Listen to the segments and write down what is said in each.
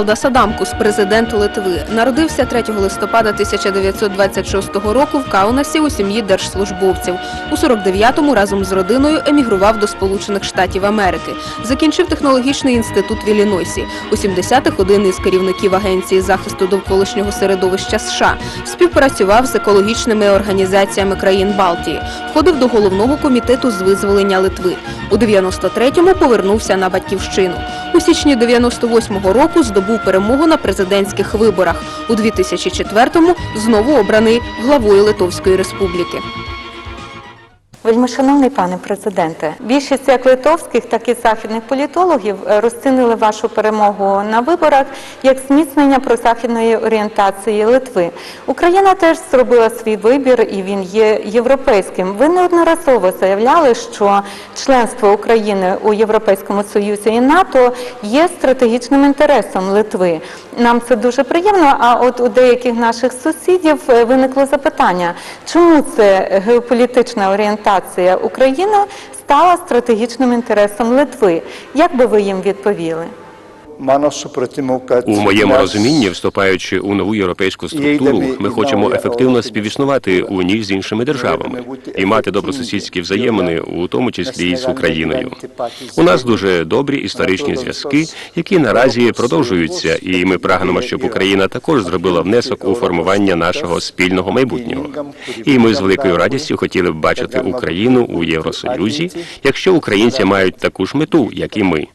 Валдас Адамкус, президент Литви, народився 3 листопада 1926 року в Каунасі у сім'ї держслужбовців. У 49-му разом з родиною емігрував до Сполучених Штатів Америки. Закінчив технологічний інститут в Іллінойсі. У 70-х один із керівників Агенції захисту довколишнього середовища США. Співпрацював з екологічними організаціями країн Балтії. Входив до головного комітету з визволення Литви. У 93-му повернувся на батьківщину. У січні 98-го року здобув перемогу на президентських виборах. У 2004-му знову обраний главою Литовської республіки. Вельмишановний пане президенте, більшість як литовських, так і західних політологів е, розцінили вашу перемогу на виборах як зміцнення прозахідної орієнтації Литви. Україна теж зробила свій вибір, і він є європейським. Ви неодноразово заявляли, що членство України у Європейському Союзі і НАТО є стратегічним інтересом Литви. Нам це дуже приємно. А от у деяких наших сусідів е, виникло запитання, чому це геополітична орієнтація України стала стратегічним інтересом Литви? Як би ви їм відповіли? У моєму розумінні, вступаючи у нову європейську структуру, ми хочемо ефективно співіснувати у ній з іншими державами і мати добросусідські взаємини, у тому числі і з Україною. У нас дуже добрі історичні зв'язки, які наразі продовжуються, і ми прагнемо, щоб Україна також зробила внесок у формування нашого спільного майбутнього. І ми з великою радістю хотіли б бачити Україну у Євросоюзі, якщо українці мають таку ж мету, як і ми.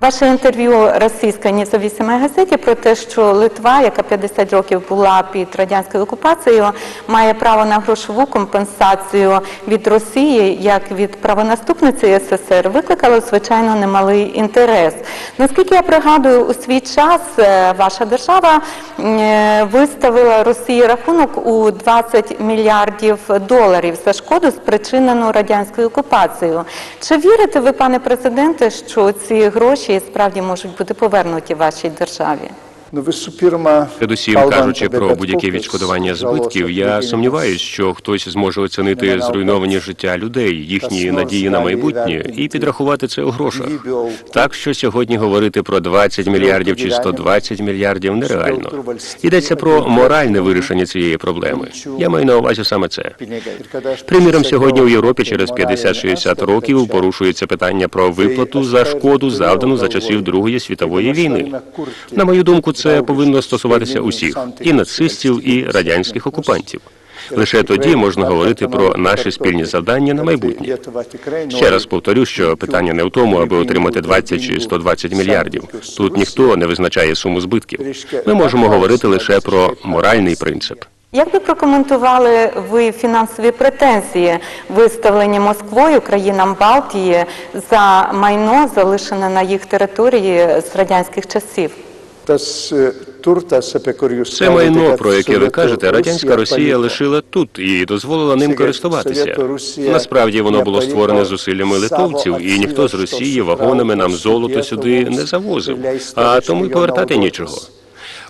Ваше інтерв'ю російській независимій газеті про те, що Литва, яка 50 років була під радянською окупацією, має право на грошову компенсацію від Росії як від правонаступниці СССР, викликало звичайно немалий інтерес. Наскільки я пригадую, у свій час е, ваша держава е, виставила Росії рахунок у 20 мільярдів доларів за шкоду, спричинену радянською окупацією. Чи вірите ви, пане президенте, що ці гроші справді можуть бути повернуті вашій державі? Visų Передусім, кажучи про будь-яке відшкодування збитків, я сумніваюсь, що хтось зможе оцінити зруйновані життя людей, їхні надії на майбутнє і підрахувати це у грошах. Так що сьогодні говорити про 20 мільярдів чи 120 мільярдів нереально. Йдеться про моральне вирішення цієї проблеми. Я маю на увазі саме це. Приміром, сьогодні у Європі через apie 50-60 років порушується питання про виплату за шкоду, завдану за часів Другої світової війни. На мою думку, це повинно стосуватися усіх і нацистів, і радянських окупантів. Лише тоді можна говорити про наші спільні завдання на майбутнє. Ще раз повторю, що питання не в тому, аби отримати 20 чи 120 мільярдів. Тут ніхто не визначає суму збитків. Ми можемо говорити лише про моральний принцип. Як би прокоментували ви фінансові претензії, виставлені Москвою країнам Балтії за майно, залишене на їх території з радянських часів? E, Це майно, про яке ви кажете, радянська Росія лишила тут і дозволила ним користуватися. Насправді воно було створене зусиллями литовців, і ніхто з Росії вагонами нам золото сюди не завозив, а тому й повертати нічого.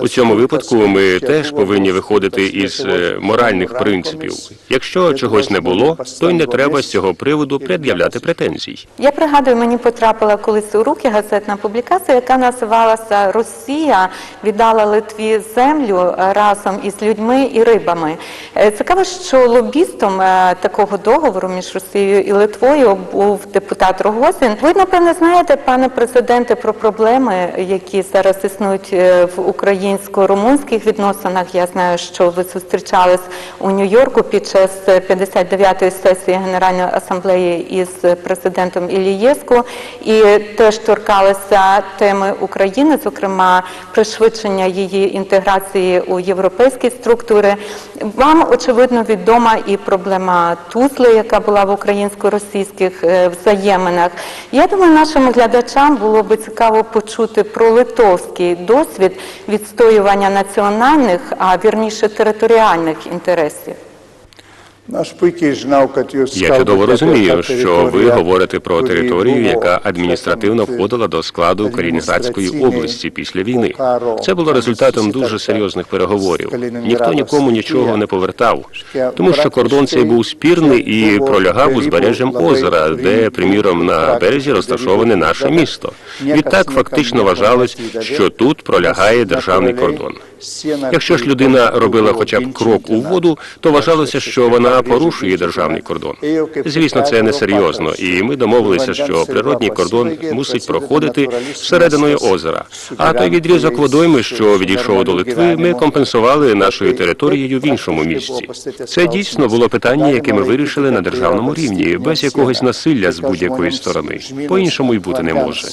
У цьому випадку ми теж повинні виходити із е, моральних принципів. Якщо чогось не було, то й не треба з цього приводу пред'являти претензій. Я пригадую, мені потрапила колись у руки газетна публікація, яка називалася Росія віддала Литві землю е, разом із людьми і рибами. Е, Цікаво, що лобістом такого договору між Росією і Литвою був депутат Рогозін. Ви напевне знаєте, пане президенте, про проблеми, які зараз існують в українсько-румунських відносинах. Я знаю, що ви зустрічались у Нью-Йорку під час 59-ї сесії Генеральної асамблеї із президентом Ілієску і теж торкалися теми України, зокрема пришвидшення її інтеграції у європейські структури. Вам очевидно відома і проблема Тузли, яка була в українсько-російських е, взаєминах. Я думаю, нашим глядачам було би цікаво почути про литовський досвід відстоювання національних, а вірніше територіальних інтересів. Я чудово розумію, що ви говорите про територію, яка адміністративно входила до складу Калінінградської області після війни. Це було результатом дуже серйозних переговорів. Ніхто нікому нічого не повертав, тому що кордон цей був спірний і пролягав узбережжям озера, де, приміром, на березі розташоване наше місто. Відтак фактично вважалось, що тут пролягає державний кордон. Якщо ж людина робила хоча б крок у воду, то вважалося, що вона порушує державний кордон. Звісно, це несерйозно, і ми домовилися, що природній кордон мусить проходити всерединою озера. А той відрізок водойми, що відійшов до Литви, ми компенсували нашою територією в іншому місці. Це дійсно було питання, яке ми вирішили на державному рівні, без якогось насилля з будь-якої сторони. По іншому й бути не може.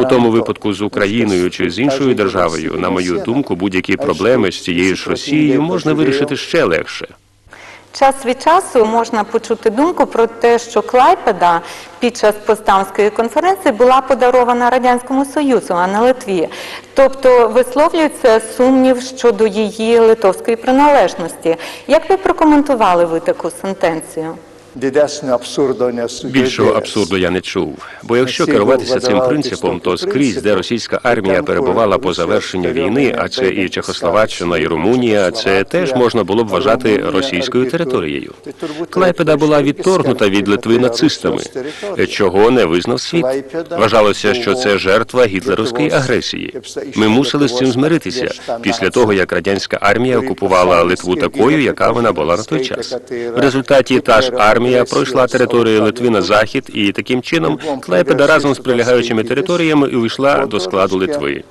У тому випадку з Україною чи з іншою державою, на мою думку, будь-які проблеми з цією ж Росією можна вирішити ще легше. Час від часу можна почути думку про те, що Клайпеда під час Постамської конференції була подарована Радянському Союзу, а не Литві. Тобто висловлюється сумнів щодо її литовської приналежності. Як ви прокоментували ви таку сентенцію? Більшого абсурду я не чув. Бо якщо керуватися цим принципом, то скрізь, де російська армія перебувала по завершенню війни, а це і Чехословаччина, і Румунія, це теж можна було б вважати російською територією. Клайпеда була відторгнута від Литви нацистами, чого не визнав світ. Вважалося, що це жертва гітлерівської агресії. Ми мусили з цим змиритися після того, як радянська армія окупувала Литву такою, яка вона була на той час. В результаті та ж армія пройшла територію Литви на захід, і таким чином Клайпеда разом з прилягаючими територіями увійшла до складу Литви.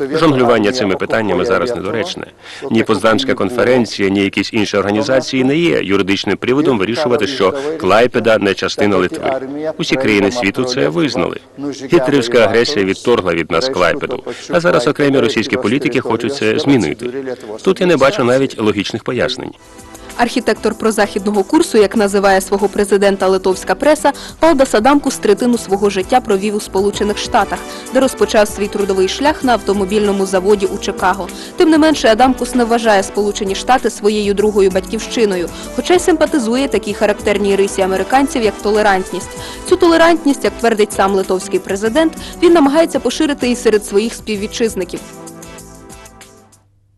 Жонглювання цими питаннями зараз недоречне. Ні Поздамська конференція, ні якісь інші організації не є юридичним приводом вирішувати, що Клайпеда не частина Литви. Усі країни світу це визнали. Гітлерівська агресія відторгла від нас Клайпеду, а зараз окремі російські політики хочуть це змінити. Тут я не бачу навіть логічних пояснень. Архітектор прозахідного курсу, як називає свого президента литовська преса, Палдас Адамкус третину свого життя провів у Сполучених Штатах, де розпочав свій трудовий шлях на автомобільному заводі у Чикаго. Тим не менше, Адамкус не вважає Сполучені Штати своєю другою батьківщиною, хоча й симпатизує такій характерній рисі американців, як толерантність. Цю толерантність, як твердить сам литовський президент, він намагається поширити і серед своїх співвітчизників.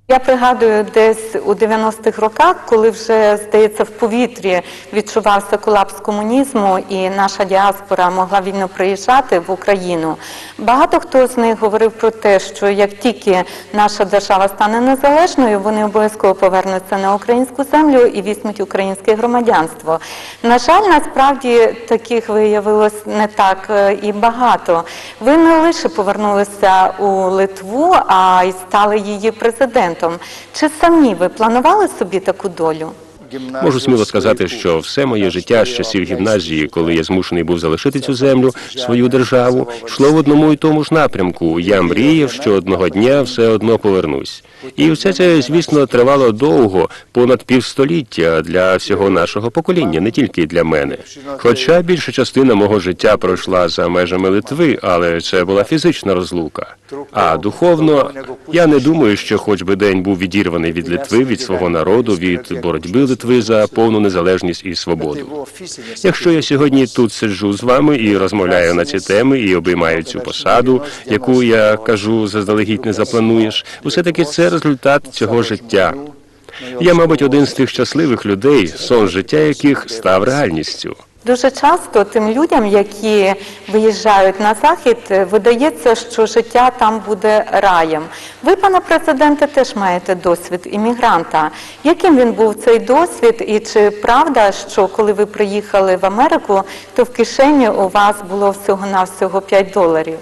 Я пригадую десь у 90-х роках, коли вже, здається, в повітрі відчувався колапс комунізму і наша діаспора могла вільно приїжджати в Україну. Багато хто з них говорив про те, що як тільки наша держава стане незалежною, вони обов'язково повернуться на українську землю і візьмуть українське громадянство. На жаль, насправді таких виявилось не так е, і багато. Ви не лише повернулися у Литву, а й стали її президентом. Чи самі ви планували собі таку долю? Можу сміло сказати, що все моє життя з часів гімназії, коли я змушений був залишити цю землю, свою державу, йшло в одному і тому ж напрямку. Я мріяв, що одного дня все одно повернусь. І все це, звісно, тривало довго, понад півстоліття для всього нашого покоління, не тільки для мене. Хоча більша частина мого життя пройшла за межами Литви, але це була фізична розлука. А духовно я не думаю, що хоч би день був відірваний від Литви, від свого народу, від боротьби Литви за повну незалежність і свободу. Якщо я сьогодні тут сиджу з вами і розмовляю на ці теми, і обіймаю цю посаду, яку я кажу, заздалегідь не заплануєш, усе таки це результат цього життя. Я, мабуть, один з тих щасливих людей, сон життя яких став реальністю. Дуже часто тим людям, які виїжджають на захід, е, видається, що життя там буде раєм. Ви, пане президенте, теж маєте досвід іммігранта. Яким він був цей досвід, і чи правда, що коли ви приїхали в Америку, то в кишені у вас було всього навсього 5 доларів?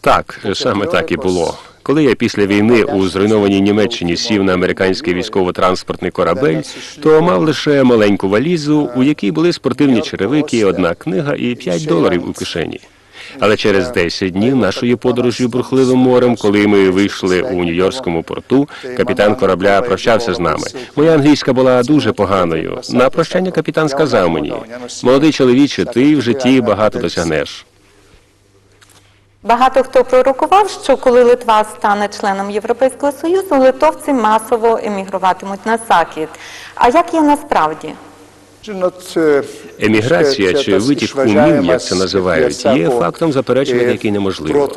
Так, саме так і було. Коли я після війни у зруйнованій Німеччині сів на американський військово-транспортний корабель, то мав лише маленьку валізу, у якій були спортивні черевики, одна книга і 5 доларів у кишені. Але через 10 днів нашої подорожі бурхливим морем, коли ми вийшли у Нью-Йоркському порту, капітан корабля прощався з нами. Моя англійська була дуже поганою. На прощання капітан сказав мені: молодий чоловіче, ти в житті багато досягнеш. Багато хто пророкував, що коли Литва стане членом Європейського Союзу, литовці масово емігруватимуть на захід. А як є насправді? Еміграція чи витік умів, як це називають, є фактом, заперечувати який неможливо.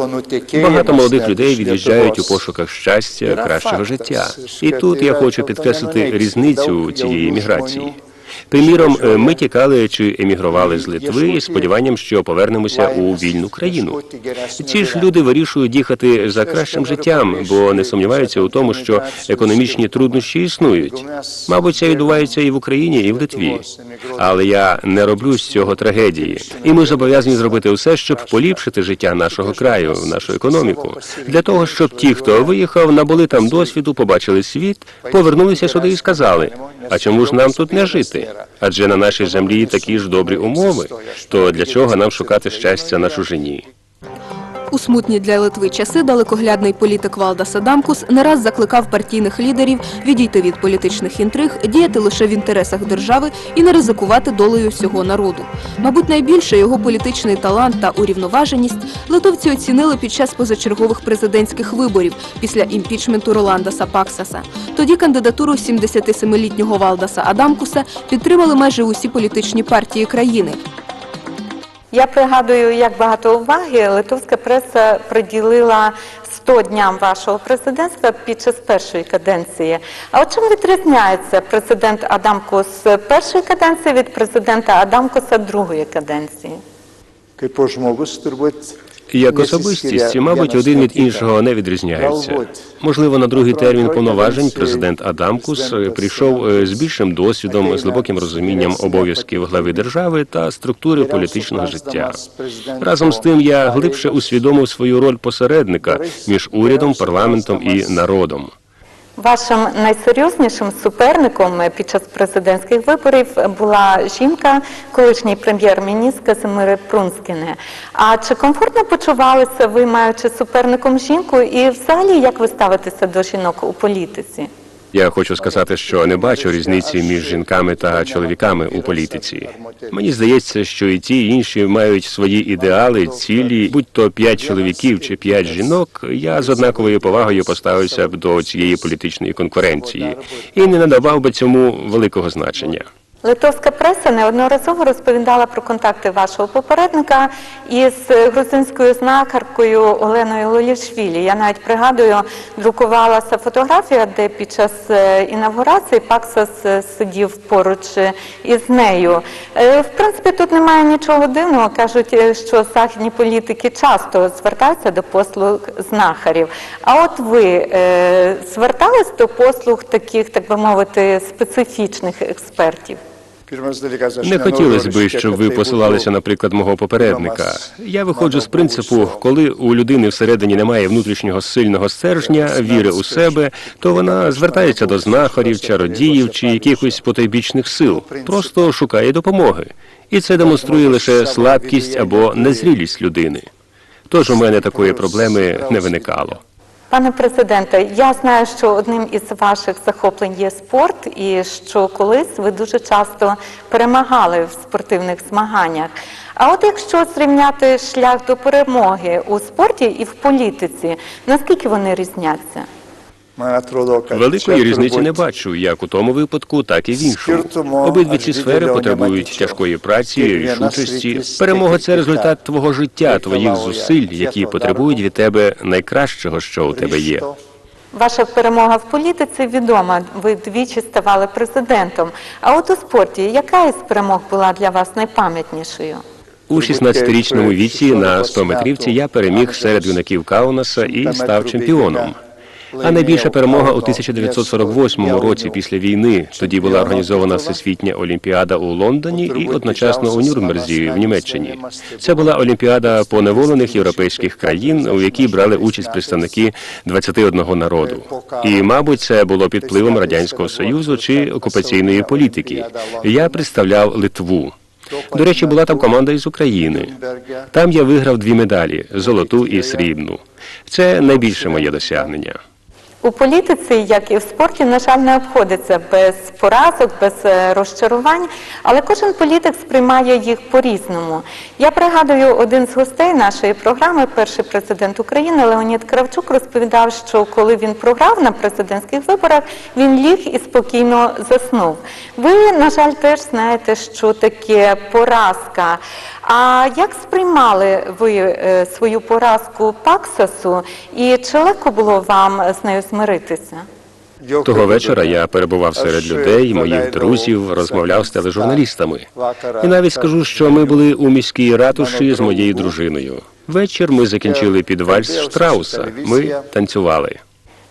Багато молодих людей від'їжджають у пошуках щастя, кращого життя. І тут я хочу підкреслити різницю цієї еміграції. Приміром, е, ми тікали чи емігрували з Литви із сподіванням, що повернемося у вільну країну. Ці ж люди вирішують їхати за кращим життям, бо не сумніваються у тому, що економічні труднощі існують. Мабуть, це відбувається і в Україні, і в Литві. Але я не роблю з цього трагедії. І ми зобов'язані зробити все, щоб поліпшити життя нашого краю, нашу економіку, для того, щоб ті, хто виїхав, набули там досвіду, побачили світ, повернулися сюди і сказали: а чому ж нам тут не жити? Адже на нашій землі такі ж добрі умови. То для чого нам шукати щастя на чужині? У смутні для Литви часи далекоглядний політик Валдас Адамкус не раз закликав партійних лідерів відійти від політичних інтриг, діяти лише в інтересах держави і не ризикувати долею всього народу. Мабуть, найбільше його політичний талант та урівноваженість литовці оцінили під час позачергових президентських виборів після імпічменту Роландаса Паксаса. Тоді кандидатуру 77-літнього Валдаса Адамкуса підтримали майже усі політичні партії країни. Я пригадую, як багато уваги литовська преса приділила 100 дням вашого президентства під час першої каденції. А от чим відрізняється президент Адамкос першої каденції від президента Адамкоса другої каденції? Як особистість, мабуть, один від іншого не відрізняються. Можливо, на другий термін повноважень президент Адамкус е, прийшов е, з більшим досвідом, з глибоким розумінням обов'язків глави держави та структури політичного життя. Разом з тим, я глибше усвідомив свою роль посередника між урядом, парламентом і народом. Вашим найсерйознішим суперником під час президентських виборів була жінка, колишній прем'єр-міністр Казимири Прунскіне. А чи комфортно почувалися ви, маючи суперником жінку, і взагалі як ви ставитеся до жінок у політиці? Я хочу сказати, що не бачу різниці між жінками та чоловіками у політиці. Мені здається, що і ті, і інші мають свої ідеали, цілі, будь то п'ять чоловіків чи п'ять жінок. Я з однаковою повагою поставився б до цієї політичної конкуренції і не надавав би цьому великого значення. Литовська преса неодноразово розповідала про контакти вашого попередника із грузинською знахаркою Оленою Лолішвілі. Я навіть пригадую, друкувалася фотографія, де під час е, інавгурації Паксас е, сидів поруч е, із нею. Е, В принципі, тут немає нічого дивного. Кажуть, е, що західні політики часто звертаються до послуг знахарів. А от ви е, звертались до послуг таких, так би мовити, специфічних експертів? Не хотілося би, щоб ви посилалися, наприклад, мого попередника. Я виходжу з принципу, коли у людини всередині немає внутрішнього сильного стержня, віри у себе, то вона звертається до знахарів, чародіїв чи якихось потойбічних сил, просто шукає допомоги. І це демонструє лише слабкість або незрілість людини. Тож у мене такої проблеми не виникало. Пане президенте, я знаю, що одним із ваших захоплень є спорт, і що колись ви дуже часто перемагали в спортивних змаганнях. А от якщо зрівняти шлях до перемоги у спорті і в політиці, наскільки вони різняться? Великої різниці не бачу, як у тому випадку, так і в іншому. Обидві ці сфери потребують тяжкої праці, рішучості. Перемога це результат твого життя, твоїх зусиль, які потребують від тебе найкращого, що у тебе є. Ваша перемога в політиці відома. Ви двічі ставали президентом. А от у спорті яка із перемог була для вас найпам'ятнішою? У 16-річному віці на 100-метрівці я переміг серед юнаків Каунаса і став чемпіоном. А найбільша перемога у 1948 році після війни. Тоді була організована всесвітня олімпіада у Лондоні і одночасно у Нюрнберзі в Німеччині. Це була олімпіада поневолених європейських країн, у якій брали участь представники 21 народу. І, мабуть, це було під впливом радянського союзу чи окупаційної політики. Я представляв Литву. До речі, була там команда із України. Там я виграв дві медалі золоту і срібну. Це найбільше моє досягнення. У політиці, як і в спорті, на жаль, не обходиться без поразок, без е, розчарувань, але кожен політик сприймає їх по-різному. Я пригадую, один з гостей нашої програми, перший президент України Леонід Кравчук, розповідав, що коли він програв на президентських виборах, він ліг і спокійно заснув. Ви, на жаль, теж знаєте, що таке поразка. А як сприймали ви е, свою поразку Паксасу, і чи легко було вам з нею змиритися? Того вечора я перебував серед людей, моїх друзів, розмовляв з тележурналістами. І навіть скажу, що ми були у міській ратуші з моєю дружиною. Вечір ми закінчили під вальс Штрауса. Ми танцювали.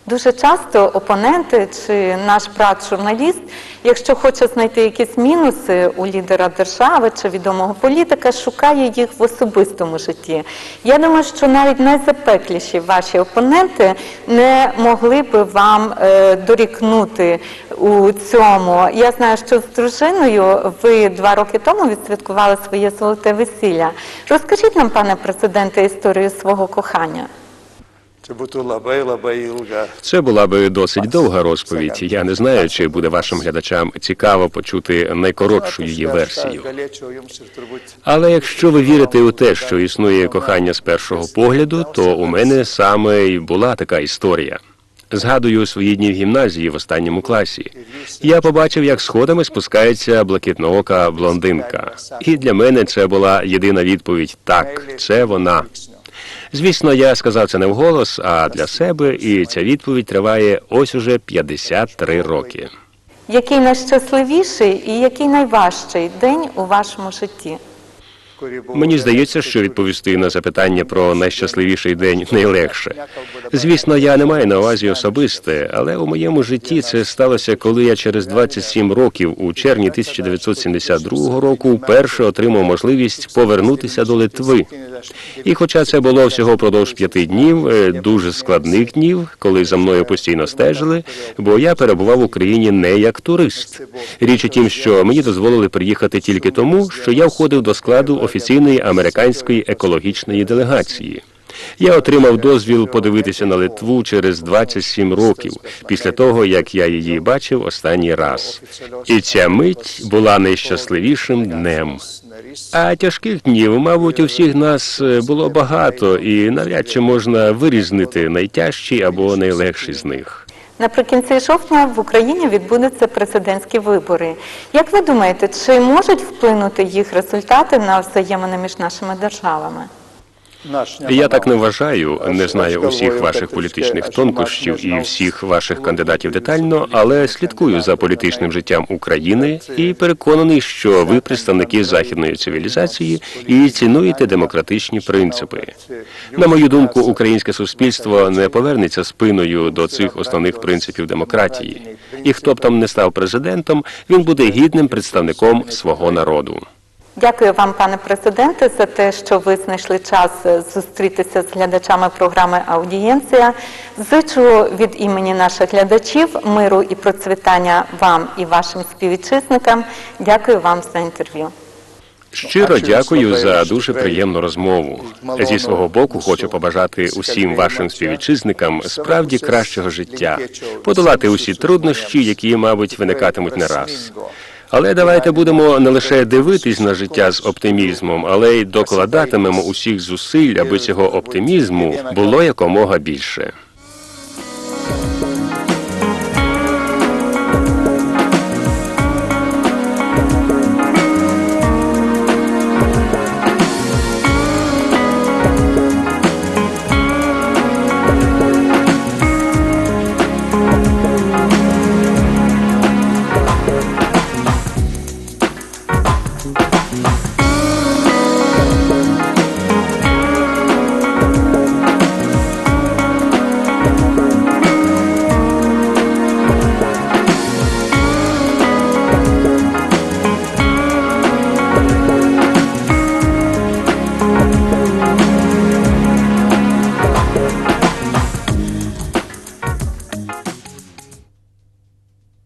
Дуже часто опоненти чи наш брат журналіст, якщо хоче знайти якісь мінуси у лідера держави чи відомого політика, шукає їх в особистому житті. Я думаю, що навіть найзапекліші ваші опоненти не могли би вам е, дорікнути у цьому. Я знаю, що з дружиною ви два роки тому відсвяткували своє золоте весілля. Розкажіть нам, пане президенте, історію свого кохання. Це була би досить довга розповідь. Я не знаю, чи буде вашим глядачам цікаво почути найкоротшу її версію. Але якщо ви вірите у те, що існує кохання з першого погляду, то у мене саме й була така історія. Згадую свої дні в гімназії в останньому класі. Я побачив, як сходами спускається блакитноока блондинка. І для мене це була єдина відповідь: так, це вона. Звісно, я сказав це не вголос, а для себе, і ця відповідь триває ось уже 53 роки. Який найщасливіший і який найважчий день у вашому житті? Мені здається, що відповісти на запитання про найщасливіший день найлегше. Звісно, я не маю на увазі особисте, але у моєму житті це сталося, коли я через 27 років у червні 1972 року вперше отримав можливість повернутися до Литви. І хоча це було всього впродовж п'яти днів, е, дуже складних днів, коли за мною постійно стежили, бо я перебував в Україні не як турист. Річ у тім, що мені дозволили приїхати тільки тому, що я входив до складу офіційної американської екологічної делегації. Я отримав дозвіл подивитися на Литву через 27 років після того, як я її бачив останній раз. І ця мить була найщасливішим днем. А тяжких днів, мабуть, у всіх нас е, було багато, і навряд чи можна вирізнити найтяжчі або найлегші з них. Наприкінці жовтня в Україні відбудуться президентські вибори. Як ви думаєте, чи можуть вплинути їх результати на взаємини між нашими державами? Я так не вважаю, не знаю усіх ваших політичних тонкощів і всіх ваших кандидатів детально, але слідкую за політичним життям України і переконаний, що ви представники західної цивілізації і цінуєте демократичні принципи. На мою думку, українське суспільство не повернеться спиною до цих основних принципів демократії. І хто б там не став президентом, він буде гідним представником свого народу. Дякую вам, пане президенте, за те, що ви знайшли час е, зустрітися з глядачами програми Аудієнція. Зичу від імені наших глядачів миру і процвітання вам і вашим співвітчизникам. Дякую вам за інтерв'ю. Щиро дякую за дуже приємну розмову. Зі свого боку хочу побажати усім вашим співвітчизникам справді кращого життя, подолати усі труднощі, які, мабуть, виникатимуть не раз. Але давайте будемо не лише дивитись на життя з оптимізмом, але й докладатимемо усіх зусиль, аби цього оптимізму було якомога більше.